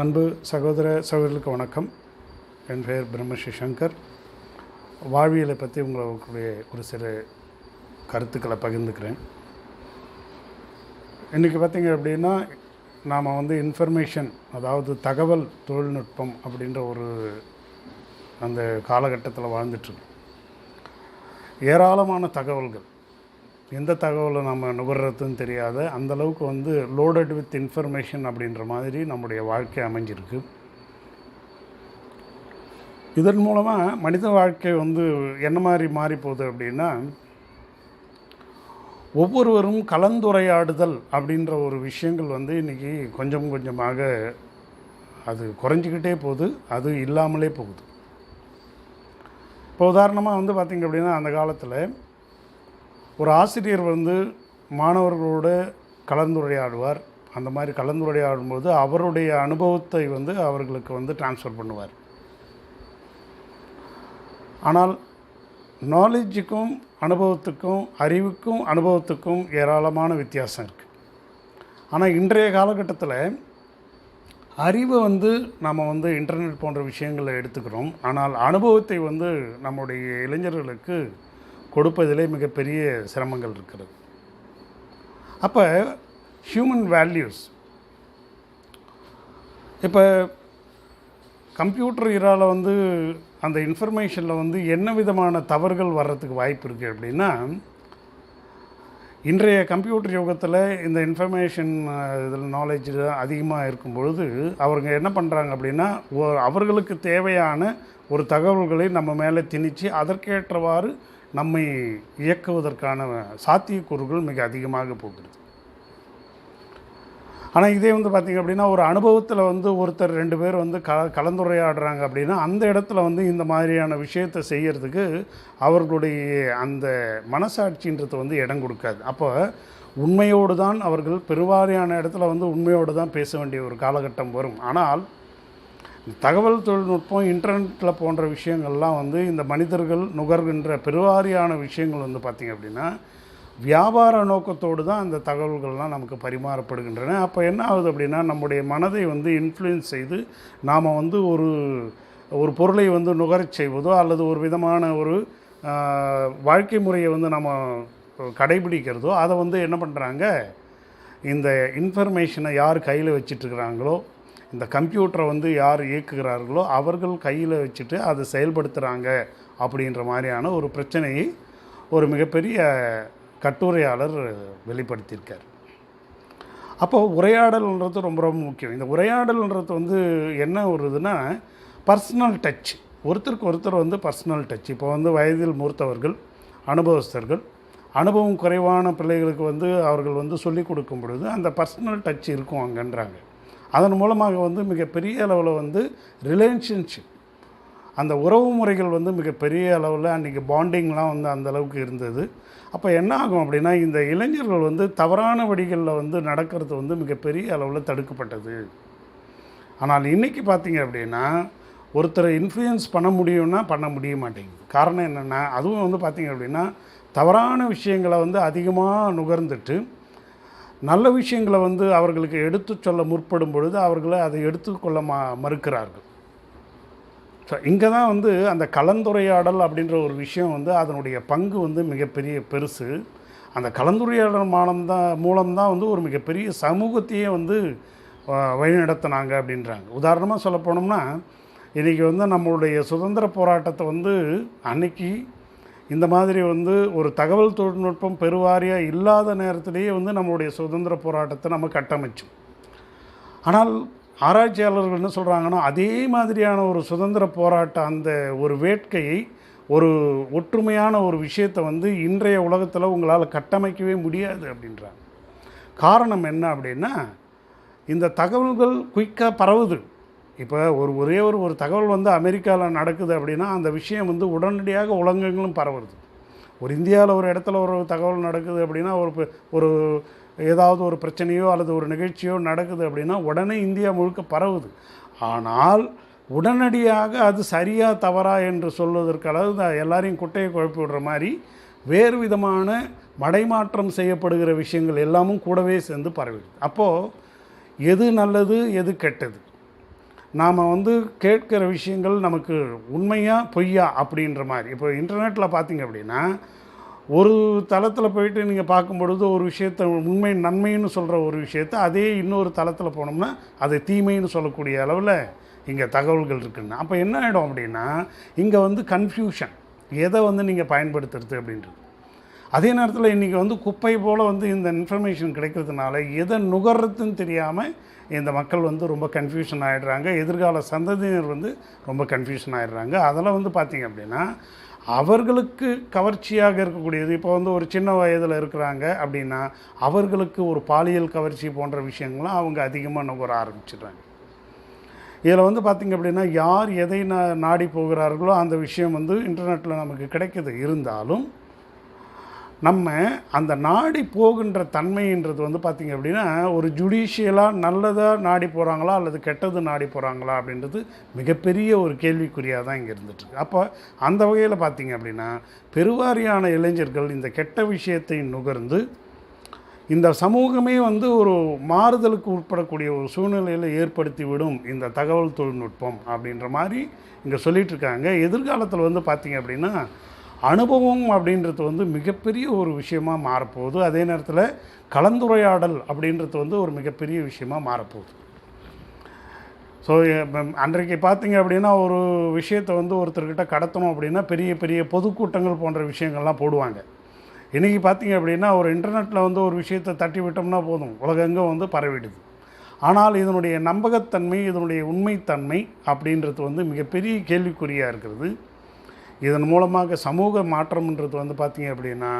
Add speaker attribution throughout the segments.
Speaker 1: அன்பு சகோதர சகோதரர்களுக்கு வணக்கம். என் பெயர் பிரம்மஸ்ரீ சங்கர். வாழ்வியலை பற்றி உங்களுடைய ஒரு சில கருத்துக்களை பகிர்ந்துக்கிறேன். இன்றைக்கி பார்த்தீங்க அப்படின்னா நாம் வந்து இன்ஃபர்மேஷன் அதாவது தகவல் தொழில்நுட்பம் அப்படின்ற ஒரு அந்த காலகட்டத்தில் வாழ்ந்துட்டுருக்கோம் ஏராளமான தகவல்கள். எந்த தகவலை நம்ம நுகர்றதுன்னு தெரியாத. அந்த அளவுக்கு வந்து லோடட் வித் இன்ஃபர்மேஷன் அப்படின்ற மாதிரி நம்முடைய வாழ்க்கை அமைஞ்சிருக்கு. இதன் மூலமாக மனித வாழ்க்கை வந்து என்ன மாதிரி மாறி போகுது அப்படின்னா ஒவ்வொருவரும் கலந்துரையாடுதல் அப்படின்ற ஒரு விஷயங்கள் வந்து இன்றைக்கி கொஞ்சம் கொஞ்சமாக அது குறைஞ்சிக்கிட்டே போகுது. அது இல்லாமலே போகுது. இப்போ உதாரணமாக வந்து பார்த்திங்க அப்படின்னா அந்த காலத்தில் ஒரு ஆசிரியர் வந்து மாணவர்களோட கலந்துரையாடுவார். அந்த மாதிரி கலந்துரையாடும்போது அவருடைய அனுபவத்தை வந்து அவர்களுக்கு வந்து ட்ரான்ஸ்ஃபர் பண்ணுவார். ஆனால் நாலேஜுக்கும் அனுபவத்துக்கும் அறிவுக்கும் அனுபவத்துக்கும் ஏராளமான வித்தியாசம் இருக்குது ஆனால் இன்றைய காலகட்டத்தில் அறிவை வந்து நம்ம வந்து இன்டர்நெட் போன்ற விஷயங்களை எடுத்துக்கிறோம். ஆனால் அனுபவத்தை வந்து நம்முடைய இளைஞர்களுக்கு கொடுப்பதிலே மிகப்பெரிய சிரமங்கள் இருக்கிறது. அப்போ ஹியூமன் வேல்யூஸ் இப்போ கம்ப்யூட்டர் இரால வந்து அந்த இன்ஃபர்மேஷனில் வந்து என்ன விதமான தவறுகள் வர்றதுக்கு வாய்ப்பு இருக்குது அப்படின்னா இன்றைய கம்ப்யூட்டர் யுகத்தில் இந்த இன்ஃபர்மேஷன் இதில் நாலேஜ் அதிகமாக இருக்கும் பொழுது அவங்க என்ன பண்ணுறாங்க அப்படின்னா அவர்களுக்கு தேவையான ஒரு தகவல்களை நம்ம மேலே திணித்து அதற்கேற்றவாறு நம்மை இயக்குவதற்கான சாத்தியக்கூறுகள் மிக அதிகமாக போகிறது ஆனால் இதே வந்து பார்த்திங்க அப்படின்னா ஒரு அனுபவத்தில் வந்து ஒருத்தர் ரெண்டு பேர் வந்து க கலந்துரையாடுறாங்க அப்படின்னா அந்த இடத்துல வந்து இந்த மாதிரியான விஷயத்தை செய்கிறதுக்கு அவர்களுடைய அந்த மனசாட்சின்றது வந்து இடம் கொடுக்காது. அப்போ உண்மையோடு தான் அவர்கள் பெருவாரியான இடத்துல வந்து உண்மையோடு தான் பேச வேண்டிய ஒரு காலகட்டம் வரும். ஆனால் தகவல் தொழில்நுட்பம் இன்டர்நெட்டில் போன்ற விஷயங்கள்லாம் வந்து இந்த மனிதர்கள் நுகர்கின்ற பெருவாரியான விஷயங்கள் வந்து பார்த்திங்க அப்படின்னா வியாபார நோக்கத்தோடு தான் அந்த தகவல்கள்லாம் நமக்கு பரிமாறப்படுகின்றன. அப்போ என்ன ஆகுது அப்படின்னா நம்முடைய மனதை வந்து இன்ஃப்ளூயன்ஸ் செய்து நாம் வந்து ஒரு ஒரு பொருளை வந்து நுகரச் செய்வதோ அல்லது ஒரு விதமான ஒரு வாழ்க்கை முறையை வந்து நம்ம கடைபிடிக்கிறதோ அதை வந்து என்ன பண்ணுறாங்க இந்த இன்ஃபர்மேஷனை யார் கையில் வச்சிட்ருக்கிறாங்களோ இந்த கம்ப்யூட்டரை வந்து யார் இயக்குகிறார்களோ அவர்கள் கையில் வச்சுட்டு அதை செயல்படுத்துகிறாங்க அப்படின்ற மாதிரியான ஒரு பிரச்சனையை ஒரு மிகப்பெரிய கட்டுரையாளர் வெளிப்படுத்தியிருக்கார். அப்போ உரையாடல்ன்றது ரொம்ப ரொம்ப முக்கியம். இந்த உரையாடல்ன்றது வந்து என்ன வருதுன்னா பர்சனல் டச் ஒருத்தருக்கு ஒருத்தர் வந்து பர்சனல் டச் இப்போ வந்து வயதில் மூர்த்தவர்கள் அனுபவஸ்தர்கள் அனுபவம் குறைவான பிள்ளைகளுக்கு வந்து அவர்கள் வந்து சொல்லிக் கொடுக்கும் பொழுது அந்த பர்சனல் டச் இருக்கும் அங்கன்றாங்க. அதன் மூலமாக வந்து மிகப்பெரிய அளவில் வந்து ரிலேஷன்ஷிப் அந்த உறவு முறைகள் வந்து மிகப்பெரிய அளவில் அன்றைக்கி பாண்டிங்லாம் வந்து அந்த அளவுக்கு இருந்தது. அப்போ என்ன ஆகும் அப்படின்னா இந்த இளைஞர்கள் வந்து தவறான வழிகளில் வந்து நடக்கிறது வந்து மிகப்பெரிய அளவில் தடுக்கப்பட்டது. ஆனால் இன்றைக்கி பார்த்தீங்க அப்படின்னா ஒருத்தரை இன்ஃப்ளூயன்ஸ் பண்ண முடியும்னா பண்ண முடிய மாட்டேங்குது. காரணம் என்னென்னா அதுவும் வந்து பார்த்தீங்க அப்படின்னா தவறான விஷயங்களை வந்து அதிகமாக நுகர்ந்துட்டு நல்ல விஷயங்களை வந்து அவர்களுக்கு எடுத்துச் சொல்ல முற்படும் பொழுது அவர்களை அதை எடுத்துக்கொள்ள மா மறுக்கிறார்கள். ஸோ இங்கே தான் வந்து அந்த கலந்துரையாடல் அப்படின்ற ஒரு விஷயம் வந்து அதனுடைய பங்கு வந்து மிகப்பெரிய பெருசு. அந்த கலந்துரையாடல் மானம் தான் மூலம்தான் வந்து ஒரு மிகப்பெரிய சமூகத்தையே வந்து வழிநடத்தினாங்க அப்படின்றாங்க. உதாரணமாக சொல்ல போனோம்னா இன்றைக்கி வந்து நம்மளுடைய சுதந்திர போராட்டத்தை வந்து அன்னைக்கு இந்த மாதிரி வந்து ஒரு தகவல் தொழில்நுட்பம் பெருவாரியாக இல்லாத நேரத்திலேயே வந்து நம்மளுடைய சுதந்திர போராட்டத்தை நம்ம கட்டமைச்சோம். ஆனால் ஆராய்ச்சியாளர்கள் என்ன சொல்கிறாங்கன்னா அதே மாதிரியான ஒரு சுதந்திர போராட்ட அந்த ஒரு வேட்கையை ஒரு ஒற்றுமையான ஒரு விஷயத்தை வந்து இன்றைய உலகத்தில் உங்களால் கட்டமைக்கவே முடியாது அப்படின்றாங்க. காரணம் என்ன அப்படின்னா இந்த தகவல்கள் குயிக்காக பரவுது. இப்போ ஒரு ஒரே ஒரு ஒரு தகவல் வந்து அமெரிக்காவில் நடக்குது அப்படின்னா அந்த விஷயம் வந்து உடனடியாக உலகங்களும் பரவுறது. ஒரு இந்தியாவில் ஒரு இடத்துல ஒரு தகவல் நடக்குது அப்படின்னா ஒரு ஒரு ஏதாவது ஒரு பிரச்சனையோ அல்லது ஒரு நிகழ்ச்சியோ நடக்குது அப்படின்னா உடனே இந்தியா முழுக்க பரவுது. ஆனால் உடனடியாக அது சரியா தவறா என்று சொல்வதற்கு அளவு எல்லாரையும் குட்டையை குழப்பி விடுற மாதிரி வேறு விதமான மடைமாற்றம் செய்யப்படுகிற விஷயங்கள் எல்லாமும் கூடவே சேர்ந்து பரவிடுது. அப்போது எது நல்லது எது கெட்டது? நாம் வந்து கேட்கிற விஷயங்கள் நமக்கு உண்மையாக பொய்யா அப்படின்ற மாதிரி. இப்போ இன்டர்நெட்டில் பார்த்தீங்க அப்படின்னா ஒரு தளத்தில் போயிட்டு நீங்கள் பார்க்கும் பொழுது ஒரு விஷயத்தை உண்மை நன்மைன்னு சொல்கிற ஒரு விஷயத்தை அதே இன்னொரு தளத்தில் போனோம்னா அதை தீமைன்னு சொல்லக்கூடிய அளவில் இங்கே தகவல்கள் இருக்குன்னு. அப்போ என்ன ஆகிடும் அப்படின்னா இங்கே வந்து கன்ஃபியூஷன் எதை வந்து நீங்கள் பயன்படுத்துறது அப்படின்றது. அதே நேரத்தில் இன்றைக்கி வந்து குப்பை போல் வந்து இந்த இன்ஃபர்மேஷன் கிடைக்கிறதுனால எதை நுகர்றதுன்னு தெரியாமல் இந்த மக்கள் வந்து ரொம்ப கன்ஃபியூஷன் ஆகிடுறாங்க எதிர்கால சந்ததியினர் வந்து ரொம்ப கன்ஃபியூஷன் ஆகிடுறாங்க அதெல்லாம் வந்து பார்த்திங்க அப்படின்னா அவர்களுக்கு கவர்ச்சியாக இருக்கக்கூடியது இப்போ வந்து ஒரு சின்ன வயதில் இருக்கிறாங்க அப்படின்னா அவர்களுக்கு ஒரு பாலியல் கவர்ச்சி போன்ற விஷயங்கள்லாம் அவங்க அதிகமாக நுகர ஆரம்பிச்சிடுறாங்க. இதில் வந்து பார்த்திங்க அப்படின்னா யார் எதை நா நாடி போகிறார்களோ அந்த விஷயம் வந்து இன்டர்நெட்டில் நமக்கு கிடைக்கிது. இருந்தாலும் நம்ம அந்த நாடி போகின்ற தன்மைன்றது வந்து பார்த்திங்க அப்படின்னா ஒரு ஜுடிஷியலாக நல்லதாக நாடி போகிறாங்களா அல்லது கெட்டது நாடி போகிறாங்களா அப்படின்றது மிகப்பெரிய ஒரு கேள்விக்குறியாக தான் இங்கே இருந்துட்டுருக்கு. அப்போ அந்த வகையில் பார்த்திங்க அப்படின்னா பெருவாரியான இளைஞர்கள் இந்த கெட்ட விஷயத்தை நுகர்ந்து இந்த சமூகமே வந்து ஒரு மாறுதலுக்கு உட்படக்கூடிய ஒரு சூழ்நிலையில் ஏற்படுத்தி விடும் இந்த தகவல் தொழில்நுட்பம் அப்படின்ற மாதிரி இங்கே சொல்லிகிட்ருக்காங்க எதிர்காலத்தில் வந்து பார்த்திங்க அப்படின்னா அனுபவம் அப்படின்றது வந்து மிகப்பெரிய ஒரு விஷயமா மாறப்போகுது. அதே நேரத்தில் கலந்துரையாடல் அப்படின்றது வந்து ஒரு மிகப்பெரிய விஷயமா மாறப்போகுது. ஸோ அன்றைக்கு பார்த்தீங்க அப்படின்னா ஒரு விஷயத்தை வந்து ஒருத்தர்கிட்ட கடத்தணும் அப்படின்னா பெரிய பெரிய பொதுக்கூட்டங்கள் போன்ற விஷயங்கள்லாம் போடுவாங்க. இன்றைக்கி பார்த்தீங்க அப்படின்னா ஒரு இன்டர்நெட்டில் வந்து ஒரு விஷயத்தை தட்டி விட்டோம்னா போதும். உலகெங்கும் வந்து பரவிடுது. ஆனால் இதனுடைய நம்பகத்தன்மை இதனுடைய உண்மைத்தன்மை அப்படின்றது வந்து மிகப்பெரிய கேள்விக்குறியாக இருக்கிறது. இதன் மூலமாக சமூக மாற்றம்ன்றது வந்து பார்த்திங்க அப்படின்னா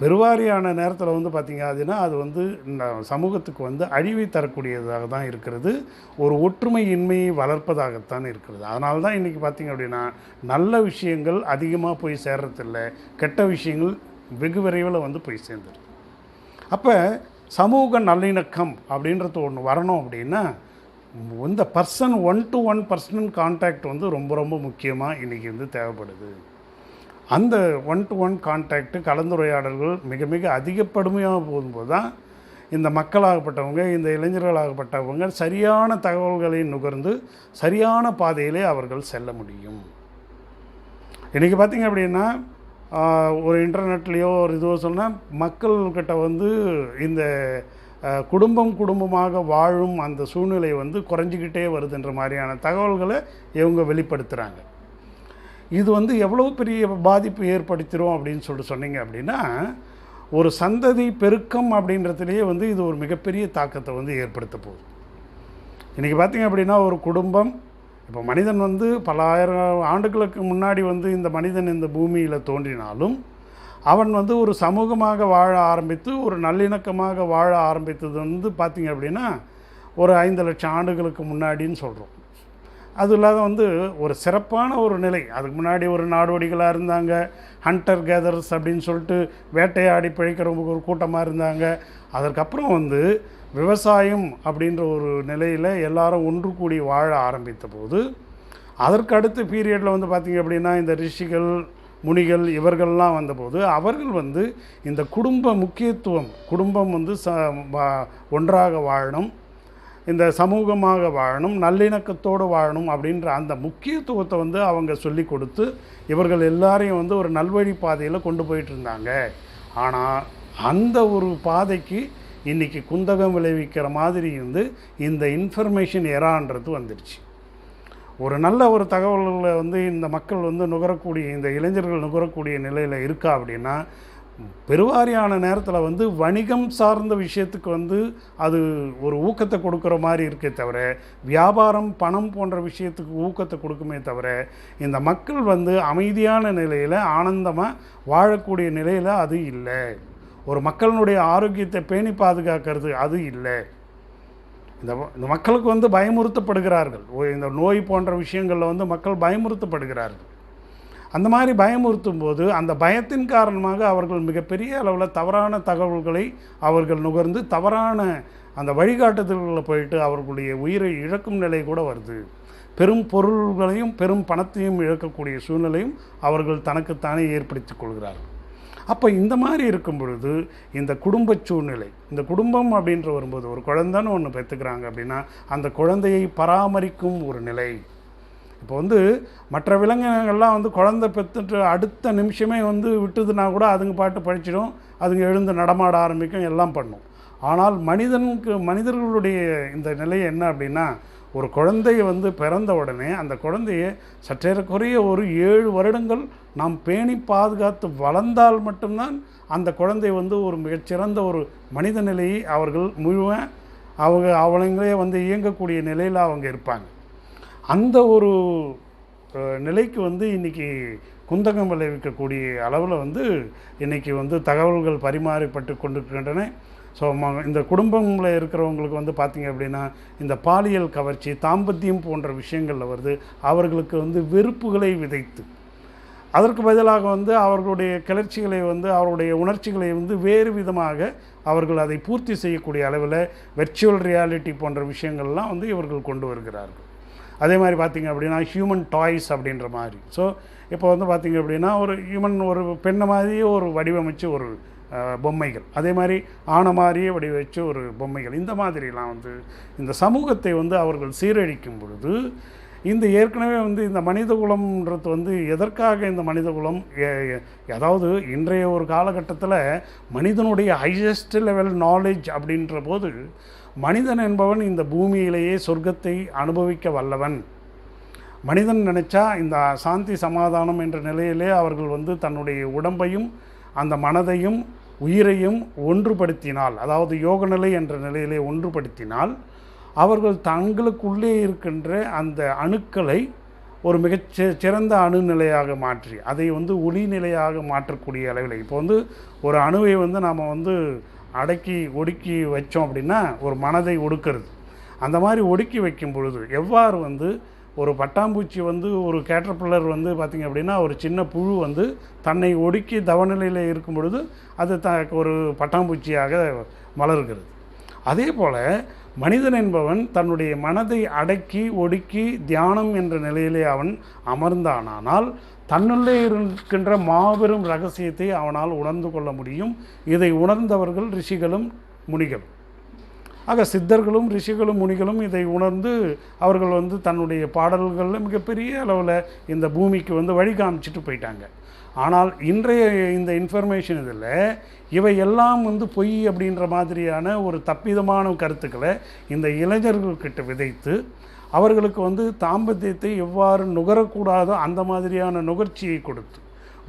Speaker 1: பெருவாரியான நேரத்தில் வந்து பார்த்திங்க அப்படின்னா அது வந்து இந்த சமூகத்துக்கு வந்து அழிவை தரக்கூடியதாக தான் இருக்கிறது. ஒரு ஒற்றுமையின்மையை வளர்ப்பதாகத்தான் இருக்கிறது. அதனால தான் இன்றைக்கி பார்த்திங்க அப்படின்னா நல்ல விஷயங்கள் அதிகமாக போய் சேர்றதில்ல கெட்ட விஷயங்கள் வெகு விரைவில் வந்து போய் சேர்ந்துருது. அப்போ சமூக நல்லிணக்கம் அப்படின்றது ஒன்று வரணும் அப்படின்னா இந்த person one to one personal contact வந்து ரொம்ப ரொம்ப முக்கியமாக இன்றைக்கி வந்து தேவைப்படுது. அந்த ஒன் டு ஒன் கான்டாக்டு கலந்துரையாடல்கள் மிக மிக அதிகப்படுமையாக போகும்போது தான் இந்த மக்களாகப்பட்டவங்க இந்த இளைஞர்களாகப்பட்டவங்க சரியான தகவல்களை நுகர்ந்து சரியான பாதையிலே அவர்கள் செல்ல முடியும். இன்றைக்கி பார்த்திங்க அப்படின்னா ஒரு இன்டர்நெட்லேயோ ஒரு இதுவோ சொன்னால் மக்கள்கிட்ட வந்து இந்த குடும்பம் குடும்பமாக வாழும் அந்த சூழ்நிலை வந்து குறைஞ்சிக்கிட்டே வருதுன்ற மாதிரியான தகவல்களை இவங்க வெளிப்படுத்துகிறாங்க இது வந்து எவ்வளோ பெரிய பாதிப்பு ஏற்படுத்திடும் அப்படின்னு சொல்லிட்டு சொன்னீங்க அப்படின்னா ஒரு சந்ததி பெருக்கம் அப்படின்றதுலேயே வந்து இது ஒரு மிகப்பெரிய தாக்கத்தை வந்து ஏற்படுத்த போகுது. இன்றைக்கி பார்த்திங்க அப்படின்னா ஒரு குடும்பம் இப்போ மனிதன் வந்து பல ஆயிரம் ஆண்டுகளுக்கு முன்னாடி வந்து இந்த மனிதன் இந்த பூமியில் தோன்றினாலும் அவன் வந்து ஒரு சமூகமாக வாழ ஆரம்பித்து ஒரு நல்லிணக்கமாக வாழ ஆரம்பித்தது வந்து பார்த்திங்க அப்படின்னா ஒரு ஐந்து லட்சம் ஆண்டுகளுக்கு முன்னாடின்னு சொல்கிறோம் அது இல்லாத வந்து ஒரு சிறப்பான ஒரு நிலை. அதுக்கு முன்னாடி ஒரு நாடோடிகளாக இருந்தாங்க ஹண்டர் கேதர்ஸ் அப்படின்னு சொல்லிட்டு வேட்டையாடி பிழைக்கிறவங்க ஒரு கூட்டமாக இருந்தாங்க. அதற்கப்புறம் வந்து விவசாயம் அப்படின்ற ஒரு நிலையில் எல்லாரும் ஒன்று கூடி வாழ ஆரம்பித்த போது அதற்கு அடுத்த பீரியடில் வந்து பார்த்திங்க அப்படின்னா இந்த ரிஷிகள் முனிகள் இவர்கள்லாம் வந்தபோது அவர்கள் வந்து இந்த குடும்ப முக்கியத்துவம் குடும்பம் வந்து ச ஒன்றாக வாழணும் இந்த சமூகமாக வாழணும் நல்லிணக்கத்தோடு வாழணும் அப்படின்ற அந்த முக்கியத்துவத்தை வந்து அவங்க சொல்லி கொடுத்து இவர்கள் எல்லாரையும் வந்து ஒரு நல்வழி பாதையில் கொண்டு போயிட்டு இருந்தாங்க. ஆனால் அந்த ஒரு பாதைக்கு இன்றைக்கி குந்தகம் விளைவிக்கிற மாதிரி இருந்து இந்த இன்ஃபர்மேஷன் எரான்றது வந்துடுச்சு. ஒரு நல்ல ஒரு தகவல்களை வந்து இந்த மக்கள் வந்து நுகரக்கூடிய இந்த இளைஞர்கள் நுகரக்கூடிய நிலையில் இருக்கா அப்படின்னா பெருவாரியான நேரத்தில் வந்து வணிகம் சார்ந்த விஷயத்துக்கு வந்து அது ஒரு ஊக்கத்தை கொடுக்குற மாதிரி இருக்கே தவிர வியாபாரம் பணம் போன்ற விஷயத்துக்கு ஊக்கத்தை கொடுக்குமே தவிர இந்த மக்கள் வந்து அமைதியான நிலையில் ஆனந்தமாக வாழக்கூடிய நிலையில் அது இல்லை. ஒரு மக்களினுடைய ஆரோக்கியத்தை பேணி பாதுகாக்கிறது அது இல்லை. இந்த இந்த மக்களுக்கு வந்து பயமுறுத்தப்படுகிறார்கள். இந்த நோய் போன்ற விஷயங்களில் வந்து மக்கள் பயமுறுத்தப்படுகிறார்கள். அந்த மாதிரி பயமுறுத்தும் போது அந்த பயத்தின் காரணமாக அவர்கள் மிகப்பெரிய அளவில் தவறான தகவல்களை அவர்கள் நுகர்ந்து தவறான அந்த வழிகாட்டுதல்களில் போயிட்டு அவர்களுடைய உயிரை இழக்கும் நிலை கூட வருது. பெரும் பொருள்களையும் பெரும் பணத்தையும் இழக்கக்கூடிய சூழ்நிலையும் அவர்கள் தனக்குத்தானே ஏற்படுத்தி கொள்கிறார்கள். அப்போ இந்த மாதிரி இருக்கும் பொழுது இந்த குடும்ப சூழ்நிலை இந்த குடும்பம் அப்படின்ற வரும்போது ஒரு குழந்தைன்னு ஒன்று பெற்றுக்கிறாங்க அப்படின்னா அந்த குழந்தையை பராமரிக்கும் ஒரு நிலை. இப்போ வந்து மற்ற விலங்கினங்கள்லாம் வந்து குழந்தை பெற்றுட்டு அடுத்த நிமிஷமே வந்து விட்டுதுன்னா கூட அதுங்க பாட்டு படிச்சிடும் அதுங்க எழுந்து நடமாட ஆரம்பிக்கும் எல்லாம் பண்ணும். ஆனால் மனிதனுக்கு மனிதர்களுடைய இந்த நிலை என்ன அப்படின்னா ஒரு குழந்தையை வந்து பிறந்த உடனே அந்த குழந்தையை சற்றேறக்குறைய ஒரு ஏழு வருடங்கள் நாம் பேணி பாதுகாத்து வளர்ந்தால் மட்டும்தான் அந்த குழந்தை வந்து ஒரு மிகச்சிறந்த ஒரு மனித நிலையை அவர்கள் முழுவன் அவங்க அவங்களே வந்து இயங்கக்கூடிய நிலையில் அவங்க இருப்பாங்க. அந்த ஒரு நிலைக்கு வந்து இன்றைக்கி குந்தகம் விளைவிக்கக்கூடிய அளவில் வந்து இன்றைக்கி வந்து தகவல்கள் பரிமாறிப்பட்டு கொண்டிருக்கின்றன. ஸோ இந்த குடும்பங்களில் இருக்கிறவங்களுக்கு வந்து பார்த்திங்க அப்படின்னா இந்த பாலியல் கவர்ச்சி தாம்பத்தியம் போன்ற விஷயங்களில் வருது. அவர்களுக்கு வந்து வெறுப்புகளை விதைத்து. அதற்கு பதிலாக வந்து அவர்களுடைய கிளர்ச்சிகளை வந்து அவருடைய உணர்ச்சிகளை வந்து வேறு விதமாக அவர்கள் அதை பூர்த்தி செய்யக்கூடிய அளவில் வெர்ச்சுவல் ரியாலிட்டி போன்ற விஷயங்கள்லாம் வந்து இவர்கள் கொண்டு வருகிறார்கள். அதே மாதிரி பார்த்திங்க அப்படின்னா ஹியூமன் டாய்ஸ் அப்படின்ற மாதிரி. ஸோ இப்போ வந்து பார்த்திங்க அப்படின்னா ஒரு ஹியூமன் ஒரு பெண்ணை மாதிரியே ஒரு வடிவமைச்சு ஒரு பொம்மைகள். அதே மாதிரி ஆன மாதிரியே வடிவமைச்சு ஒரு பொம்மைகள். இந்த மாதிரிலாம் வந்து இந்த சமூகத்தை வந்து அவர்கள் சீரழிக்கும் பொழுது இந்த ஏற்கனவே வந்து இந்த மனித குலம்ன்றது வந்து எதற்காக இந்த மனித குலம்? அதாவது இன்றைய ஒரு காலகட்டத்தில் மனிதனுடைய ஹையஸ்ட் லெவல் நாலேஜ் அப்படின்ற போது மனிதன் என்பவன் இந்த பூமியிலேயே சொர்க்கத்தை அனுபவிக்க வல்லவன். மனிதன் நினச்சா இந்த சாந்தி சமாதானம் என்ற நிலையிலே அவர்கள் வந்து தன்னுடைய உடம்பையும் அந்த மனதையும் உயிரையும் ஒன்றுபடுத்தினால் அதாவது யோக நிலை என்ற நிலையிலே ஒன்றுபடுத்தினால் அவர்கள் தங்களுக்குள்ளே இருக்கின்ற அந்த அணுக்களை ஒரு மிகச் சிறந்த சிறந்த அணுநிலையாக மாற்றி அதை வந்து ஒளி நிலையாக மாற்றக்கூடிய அளவில். இப்போ வந்து ஒரு அணுவை வந்து நாம் வந்து அடக்கி ஒடுக்கி வச்சோம் அப்படின்னா ஒரு மனதை ஒடுக்கிறது. அந்த மாதிரி ஒடுக்கி வைக்கும் பொழுது எவ்வாறு வந்து ஒரு பட்டாம்பூச்சி வந்து ஒரு கேட்டர்பில்லர் வந்து பார்த்திங்க அப்படின்னா ஒரு சின்ன புழு வந்து தன்னை ஒடுக்கி தவநிலையில் இருக்கும் பொழுது அது த ஒரு பட்டாம்பூச்சியாக மலர்கிறது. அதே போல் மனிதன் என்பவன் தன்னுடைய மனதை அடக்கி ஒடுக்கி தியானம் என்ற நிலையிலே அவன் அமர்ந்தானானால் தன்னுள்ளே இருக்கின்ற மாபெரும் ரகசியத்தை அவனால் உணர்ந்து கொள்ள முடியும். இதை உணர்ந்தவர்கள் ரிஷிகளும் முனிகளும். ஆக சித்தர்களும் ரிஷிகளும் முனிகளும் இதை உணர்ந்து அவர்கள் வந்து தன்னுடைய பாடல்களில் மிகப்பெரிய அளவில் இந்த பூமிக்கு வந்து வழி காமிச்சிட்டு போயிட்டாங்க. ஆனால் இன்றைய இந்த இன்ஃபர்மேஷன் இதில் இவை எல்லாம் வந்து பொய் அப்படின்ற மாதிரியான ஒரு தப்பிதமான கருத்துக்களை இந்த இளைஞர்கள்கிட்ட விதைத்து அவர்களுக்கு வந்து தாம்பத்தியத்தை எவ்வாறு நுகரக்கூடாதோ அந்த மாதிரியான நுகர்ச்சியை கொடுத்து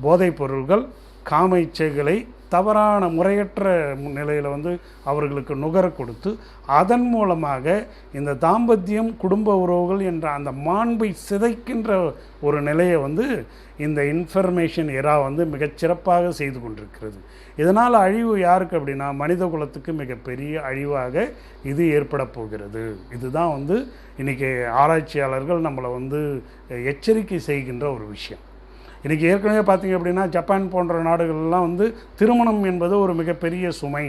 Speaker 1: போதைப் பொருள்கள் காமைச்சைகளை தவறான முறையற்ற நிலையில் வந்து அவர்களுக்கு நுகர கொடுத்து அதன் மூலமாக இந்த தாம்பத்தியம் குடும்ப உறவுகள் என்ற அந்த மாண்பை சிதைக்கின்ற ஒரு நிலையை வந்து இந்த இன்ஃபர்மேஷன் எரா வந்து மிகச்சிறப்பாக செய்து கொண்டிருக்கிறது. இதனால் அழிவு யாருக்கு அப்படின்னா மனித குலத்துக்கு மிகப்பெரிய அழிவாக இது ஏற்பட போகிறது. இதுதான் வந்து இன்றைக்கி ஆராய்ச்சியாளர்கள் நம்மளை வந்து எச்சரிக்கை செய்கின்ற ஒரு விஷயம். இன்றைக்கி ஏற்கனவே பார்த்தீங்க அப்படின்னா ஜப்பான் போன்ற நாடுகள்லாம் வந்து திருமணம் என்பது ஒரு மிகப்பெரிய சுமை.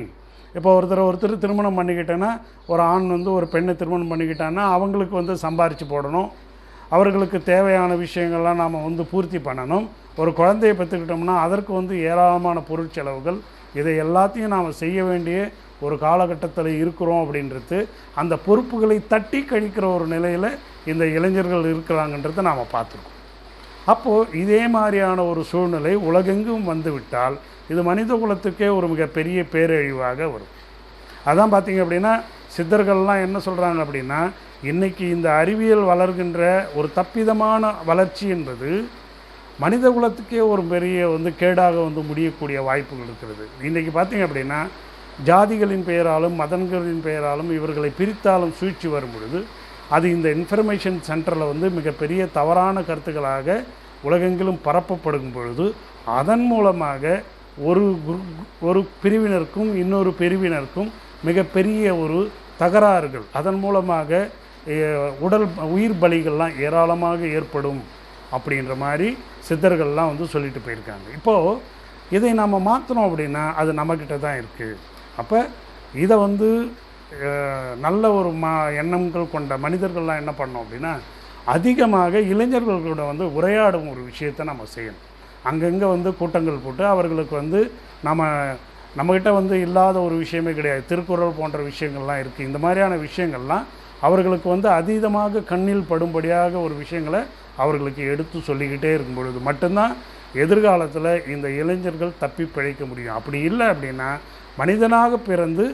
Speaker 1: இப்போ ஒருத்தர் ஒருத்தர் திருமணம் பண்ணிக்கிட்டேன்னா ஒரு ஆண் வந்து ஒரு பெண்ணை திருமணம் பண்ணிக்கிட்டான்னா அவங்களுக்கு வந்து சம்பாரித்து போடணும். அவர்களுக்கு தேவையான விஷயங்கள்லாம் நாம் வந்து பூர்த்தி பண்ணணும். ஒரு குழந்தையை பெற்றுக்கிட்டோம்னா அதற்கு வந்து ஏராளமான பொருட்செலவுகள் இதை எல்லாத்தையும் நாம் செய்ய வேண்டிய ஒரு காலகட்டத்தில் இருக்கிறோம் அப்படின்றது அந்த பொறுப்புகளை தட்டி கழிக்கிற ஒரு நிலையில் இந்த இளைஞர்கள் இருக்கிறாங்கன்றதை நாம் பார்த்துருக்கோம். அப்போது இதே மாதிரியான ஒரு சூழ்நிலை உலகெங்கும் வந்துவிட்டால் இது மனித குலத்துக்கே ஒரு மிகப்பெரிய பேரழிவாக வரும். அதான் பார்த்தீங்க அப்படின்னா சித்தர்கள்லாம் என்ன சொல்கிறாங்க அப்படின்னா இன்றைக்கி இந்த அறிவியல் வளர்கின்ற ஒரு தப்பிதமான வளர்ச்சி என்பது மனித குலத்துக்கே ஒரு பெரிய வந்து கேடாக வந்து முடியக்கூடிய வாய்ப்புகள் இருக்கிறது. இன்றைக்கி பார்த்தீங்க அப்படின்னா ஜாதிகளின் பெயராலும் மதன்களின் பெயராலும் இவர்களை பிரித்தாலும் சூழ்ச்சி வரும் பொழுது அது இந்த இன்ஃபர்மேஷன் சென்டரில் வந்து மிகப்பெரிய தவறான கருத்துக்களாக உலகெங்கிலும் பரப்பப்படும் பொழுது அதன் மூலமாக ஒரு குரு- ஒரு பிரிவினருக்கும் இன்னொரு பிரிவினருக்கும் மிகப்பெரிய ஒரு தகராறுகள். அதன் மூலமாக உடல் உயிர் பலிகள்லாம் ஏராளமாக ஏற்படும் அப்படின்ற மாதிரி சித்தர்கள்லாம் வந்து சொல்லிட்டு போயிருக்காங்க. இப்போது இதை நாம் மாற்றணும் அப்படின்னா அது நம்மக்கிட்ட தான் இருக்குது அப்போ இதை வந்து நல்ல ஒரு மா எண்ணங்கள் கொண்ட மனிதர்கள்லாம் என்ன பண்ணோம் அப்படின்னா அதிகமாக இளைஞர்களோட வந்து உரையாடும் ஒரு விஷயத்தை நம்ம செய்யணும். அங்கங்கே வந்து கூட்டங்கள் போட்டு அவர்களுக்கு வந்து நம்ம நம்மக்கிட்ட வந்து இல்லாத ஒரு விஷயமே கிடையாது. திருக்குறள் போன்ற விஷயங்கள்லாம் இருக்குது இந்த மாதிரியான விஷயங்கள்லாம் அவர்களுக்கு வந்து அதீதமாக கண்ணில் படும்படியாக ஒரு விஷயங்களை அவர்களுக்கு எடுத்து சொல்லிக்கிட்டே இருக்கும் பொழுது மட்டும்தான் எதிர்காலத்தில் இந்த இளைஞர்கள் தப்பி பிழைக்க முடியும். அப்படி இல்லை அப்படின்னா மனிதனாக பிறந்து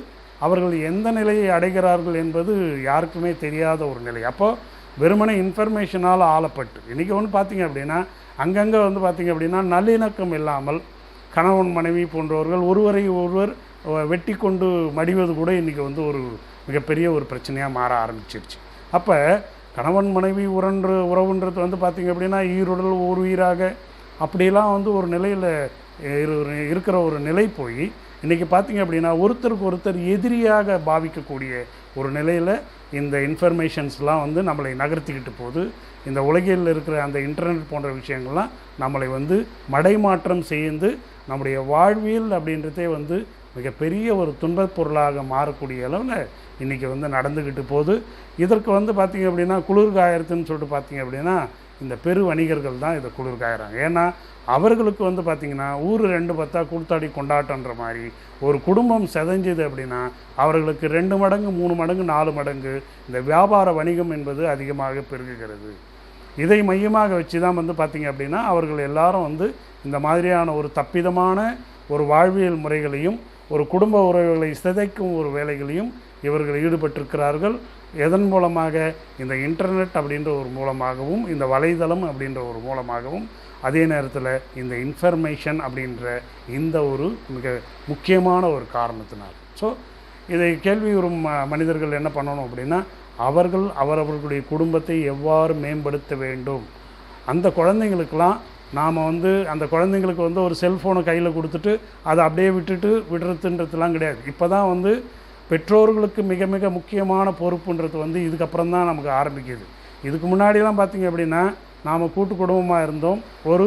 Speaker 1: அவர்கள் எந்த நிலையை அடைகிறார்கள் என்பது யாருக்குமே தெரியாத ஒரு நிலை. அப்போது வெறுமனே இன்ஃபர்மேஷனால் ஆளப்பட்டு. இன்றைக்கி ஒன்று பார்த்தீங்க அப்படின்னா அங்கங்கே வந்து பார்த்தீங்க அப்படின்னா நல்லிணக்கம் இல்லாமல் கணவன் மனைவி போன்றவர்கள் ஒருவரை ஒருவர் வெட்டி கொண்டு மடிவது கூட இன்றைக்கி வந்து ஒரு மிகப்பெரிய ஒரு பிரச்சனையாக மாற ஆரம்பிச்சிருச்சு. அப்போ கணவன் மனைவி உரன்று உறவுன்றது வந்து பார்த்திங்க அப்படின்னா ஈருடல் ஓர் உயிராக அப்படிலாம் வந்து ஒரு நிலையில் இருக்கிற ஒரு நிலை போய் இன்றைக்கி பார்த்திங்க அப்படின்னா ஒருத்தருக்கு ஒருத்தர் எதிரியாக பாவிக்கக்கூடிய ஒரு நிலையில் இந்த இன்ஃபர்மேஷன்ஸ்லாம் வந்து நம்மளை நகர்த்திக்கிட்டு போகுது. இந்த உலகில் இருக்கிற அந்த இன்டர்நெட் போன்ற விஷயங்கள்லாம் நம்மளை வந்து மடைமாற்றம் செய்து நம்முடைய வாழ்வியல் அப்படின்றதே வந்து மிகப்பெரிய ஒரு துன்பப் பொருளாக மாறக்கூடிய அளவில் இன்றைக்கி வந்து நடந்துக்கிட்டு போகுது. இதற்கு வந்து பார்த்திங்க அப்படின்னா குளிர்காயத்துன்னு சொல்லிட்டு பார்த்தீங்க அப்படின்னா இந்த பெரு வணிகர்கள் தான் இதை குளிர்காயறாங்க. ஏன்னா அவர்களுக்கு வந்து பார்த்திங்கன்னா ஊர் ரெண்டு பத்தா கூத்தாடி கொண்டாட்டன்ற மாதிரி ஒரு குடும்பம் செதஞ்சது அப்படின்னா அவர்களுக்கு ரெண்டு மடங்கு மூணு மடங்கு நாலு மடங்கு இந்த வியாபார வணிகம் என்பது அதிகமாக பெருகுகிறது. இதை மையமாக வச்சு தான் வந்து பார்த்திங்க அப்படின்னா அவர்கள் எல்லாரும் வந்து இந்த மாதிரியான ஒரு தப்பிதமான ஒரு வாழ்வியல் முறைகளையும் ஒரு குடும்ப உறவுகளை சிதைக்கும் ஒரு வேலைகளையும் இவர்கள் ஈடுபட்டிருக்கிறார்கள். எதன் மூலமாக? இந்த இன்டர்நெட் அப்படின்ற ஒரு மூலமாகவும் இந்த வலைதளம் அப்படின்ற ஒரு மூலமாகவும் அதே நேரத்தில் இந்த இன்ஃபர்மேஷன் அப்படின்ற இந்த ஒரு மிக முக்கியமான ஒரு காரணத்தினால். ஸோ இதை கேள்வி ம- மனிதர்கள் என்ன பண்ணணும் அப்படின்னா அவர்கள் அவரவர்களுடைய குடும்பத்தை எவ்வாறு மேம்படுத்த வேண்டும்? அந்த குழந்தைங்களுக்கெல்லாம் நாம் வந்து அந்த குழந்தைங்களுக்கு வந்து ஒரு செல்ஃபோனை கையில் கொடுத்துட்டு அதை அப்படியே விட்டுட்டு விடுறதுன்றதுலாம் கிடையாது. இப்போ தான் வந்து பெற்றோர்களுக்கு மிக மிக முக்கியமான பொறுப்புன்றது வந்து இதுக்கப்புறம் தான் நமக்கு ஆரம்பிக்குது. இதுக்கு முன்னாடிலாம் பார்த்தீங்க அப்படின்னா நாம் கூட்டு குடும்பமாக இருந்தோம். ஒரு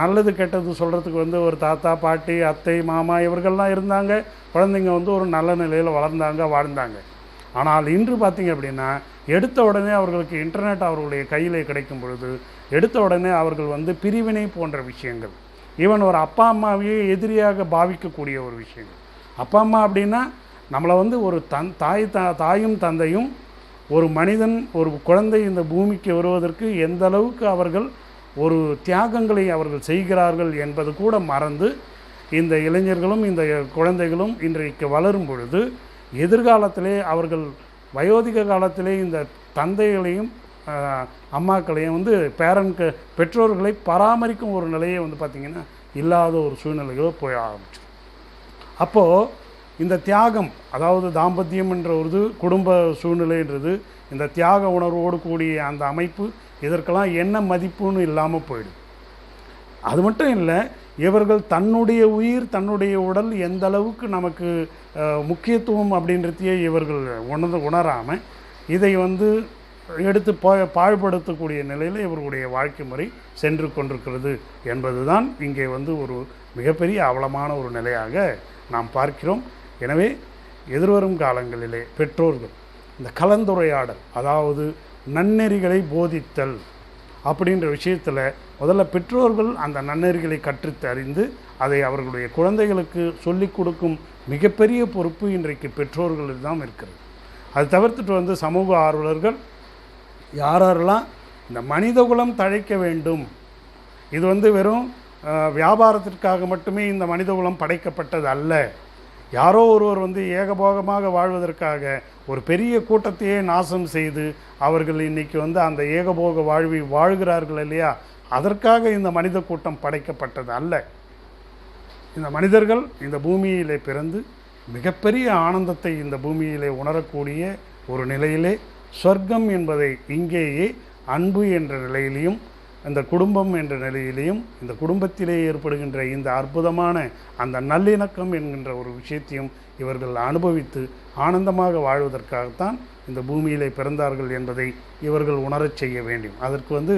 Speaker 1: நல்லது கெட்டது சொல்கிறதுக்கு வந்து ஒரு தாத்தா பாட்டி அத்தை மாமா இவர்கள்லாம் இருந்தாங்க. குழந்தைங்க வந்து ஒரு நல்ல நிலையில் வளர்ந்தாங்க வாழ்ந்தாங்க. ஆனால் இன்று பார்த்தீங்க அப்படின்னா எடுத்த உடனே அவர்களுக்கு இன்டர்நெட் அவர்களுடைய கையில் கிடைக்கும் பொழுது எடுத்த உடனே அவர்கள் வந்து பிரிவினை போன்ற விஷயங்கள். ஈவன் ஒரு அப்பா அம்மாவையே எதிரியாக பாவிக்கக்கூடிய ஒரு விஷயங்கள். அப்பா அம்மா அப்படின்னா நம்மளை வந்து ஒரு தன் தாய் தா தாயும் தந்தையும் ஒரு மனிதன் ஒரு குழந்தை இந்த பூமிக்கு வருவதற்கு எந்த அளவுக்கு அவர்கள் ஒரு தியாகங்களை அவர்கள் செய்கிறார்கள் என்பது கூட மறந்து இந்த இளைஞர்களும் இந்த குழந்தைகளும் இன்றைக்கு வளரும் பொழுது எதிர்காலத்திலே அவர்கள் வயோதிக காலத்திலே இந்த தந்தைகளையும் அம்மாக்களையும் வந்து பேரன்க்கு பெற்றோர்களை பராமரிக்கும் ஒரு நிலையை வந்து பார்த்திங்கன்னா இல்லாத ஒரு சூழ்நிலையோ போய் ஆரம்பிச்சு அப்போது இந்த தியாகம் அதாவது தாம்பத்தியம் என்ற ஒரு இது குடும்ப சூழ்நிலைன்றது இந்த தியாக உணர்வோடு கூடிய அந்த அமைப்பு இதற்கெல்லாம் என்ன மதிப்புன்னு இல்லாமல் போயிடும் அது மட்டும் இல்லை இவர்கள் தன்னுடைய உயிர் தன்னுடைய உடல் எந்த அளவுக்கு நமக்கு முக்கியத்துவம் அப்படின்றதையே இவர்கள் உணர்ந்து உணராமல் இதை வந்து எடுத்து பா பாழ்படுத்தக்கூடிய நிலையில் இவர்களுடைய வாழ்க்கை முறை சென்று கொண்டிருக்கிறது என்பதுதான் இங்கே வந்து ஒரு மிகப்பெரிய அவலமான ஒரு நிலையாக நாம் பார்க்கிறோம். எனவே எதிர்வரும் காலங்களிலே பெற்றோர்கள் இந்த கலந்துரையாடல் அதாவது நன்னெறிகளை போதித்தல் அப்படின்ற விஷயத்தில் முதல்ல பெற்றோர்கள் அந்த நன்னெறிகளை கற்றுத்தறிந்து அதை அவர்களுடைய குழந்தைகளுக்கு சொல்லிக் கொடுக்கும் மிகப்பெரிய பொறுப்பு இன்றைக்கு பெற்றோர்களுக்கு தான் இருக்கிறது. அது தவிர்த்துட்டு வந்து சமூக ஆர்வலர்கள் யாரெல்லாம் இந்த மனிதகுலம் தழைக்க வேண்டும் இது வந்து வெறும் வியாபாரத்திற்காக மட்டுமே இந்த மனிதகுலம் படைக்கப்பட்டது அல்ல யாரோ ஒருவர் வந்து ஏகபோகமாக வாழ்வதற்காக ஒரு பெரிய கூட்டத்தையே நாசம் செய்து அவர்கள் இன்னைக்கு வந்து அந்த ஏகபோக வாழ்வை வாழ்கிறார்கள் இல்லையா? அதற்காக இந்த மனித கூட்டம் படைக்கப்பட்டது அல்ல. இந்த மனிதர்கள் இந்த பூமியிலே பிறந்து மிகப்பெரிய ஆனந்தத்தை இந்த பூமியிலே உணரக்கூடிய ஒரு நிலையிலே சொர்க்கம் என்பதை இங்கேயே அன்பு என்ற நிலையிலையும் இந்த குடும்பம் என்ற நிலையிலையும் இந்த குடும்பத்திலே ஏற்படுகின்ற இந்த அற்புதமான அந்த நல்லிணக்கம் என்கின்ற ஒரு விஷயத்தையும் இவர்கள் அனுபவித்து ஆனந்தமாக வாழ்வதற்காகத்தான் இந்த பூமியிலே பிறந்தார்கள் என்பதை இவர்கள் உணரச் செய்ய வேண்டும். அதற்கு வந்து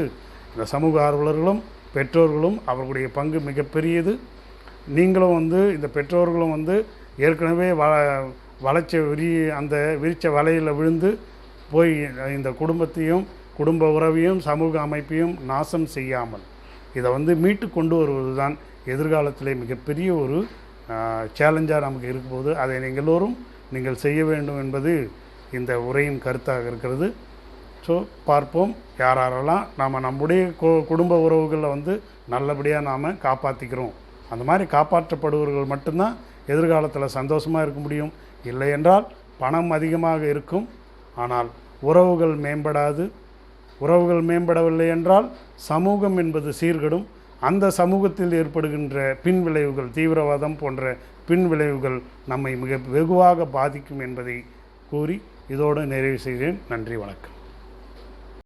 Speaker 1: இந்த சமூக ஆர்வலர்களும் பெற்றோர்களும் அவர்களுடைய பங்கு மிகப்பெரியது. நீங்களும் வந்து இந்த பெற்றோர்களும் வந்து ஏற்கனவே வ வளைச்ச விரி அந்த விரிச்ச வலையில் விழுந்து போய் இந்த குடும்பத்தையும் குடும்ப உறவையும் சமூக அமைப்பையும் நாசம் செய்யாமல் இதை வந்து மீட்டு கொண்டு வருவது தான் எதிர்காலத்திலே மிகப்பெரிய ஒரு சேலஞ்சாக நமக்கு இருக்கும்போது அதை எல்லோரும் நீங்கள் செய்ய வேண்டும் என்பது இந்த உரையின் கருத்தாக இருக்கிறது. ஸோ பார்ப்போம். யார் யாரெல்லாம் நாம் நம்முடைய கு குடும்ப உறவுகளில் வந்து நல்லபடியாக நாம் காப்பாற்றிக்கிறோம் அந்த மாதிரி காப்பாற்றப்படுபவர்கள் மட்டும்தான் எதிர்காலத்தில் சந்தோஷமாக இருக்க முடியும். இல்லை என்றால் பணம் அதிகமாக இருக்கும். ஆனால் உறவுகள் மேம்படாது. உறவுகள் மேம்படவில்லை என்றால் சமூகம் என்பது சீர்கெடும். அந்த சமூகத்தில் ஏற்படுகின்ற பின்விளைவுகள் தீவிரவாதம் போன்ற பின்விளைவுகள் நம்மை மிக வெகுவாக பாதிக்கும் என்பதை கூறி இதோடு நிறைவு செய்கிறேன். நன்றி வணக்கம்.